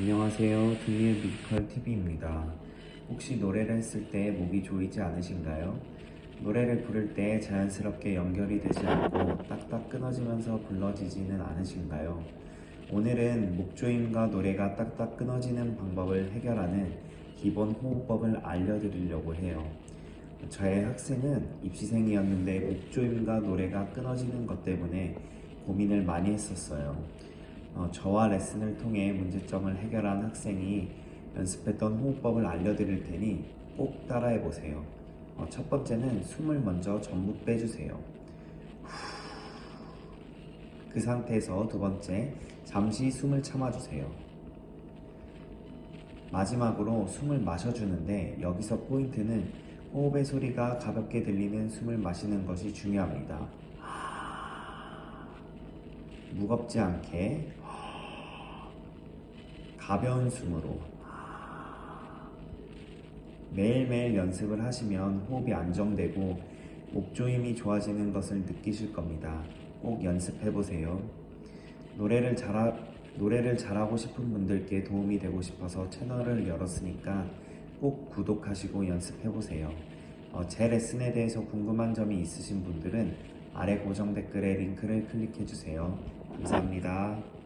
안녕하세요. 둥이의 뮤지컬 TV입니다. 혹시 노래를 했을 때 목이 조이지 않으신가요? 노래를 부를 때 자연스럽게 연결이 되지 않고 딱딱 끊어지면서 불러지지는 않으신가요? 오늘은 목조임과 노래가 딱딱 끊어지는 방법을 해결하는 기본 호흡법을 알려드리려고 해요. 저의 학생은 입시생이었는데 목조임과 노래가 끊어지는 것 때문에 고민을 많이 했었어요. 어, 저와 레슨을 통해 문제점을 해결한 학생이 연습했던 호흡법을 알려드릴 테니 꼭 따라해 보세요. 어, 첫 번째는 숨을 먼저 전부 빼주세요. 후. 그 상태에서 두 번째, 잠시 숨을 참아주세요. 마지막으로 숨을 마셔주는데 여기서 포인트는 호흡의 소리가 가볍게 들리는 숨을 마시는 것이 중요합니다. 무겁지 않게 가벼운 숨으로 매일매일 연습을 하시면 호흡이 안정되고 목조임이 좋아지는 것을 느끼실 겁니다. 꼭 연습해 보세요. 노래를 잘하, 노래를 잘하고 싶은 분들께 도움이 되고 싶어서 채널을 열었으니까 꼭 구독하시고 연습해 보세요. 어, 제 레슨에 대해서 궁금한 점이 있으신 분들은 아래 고정 댓글에 링크를 클릭해 주세요. 감사합니다.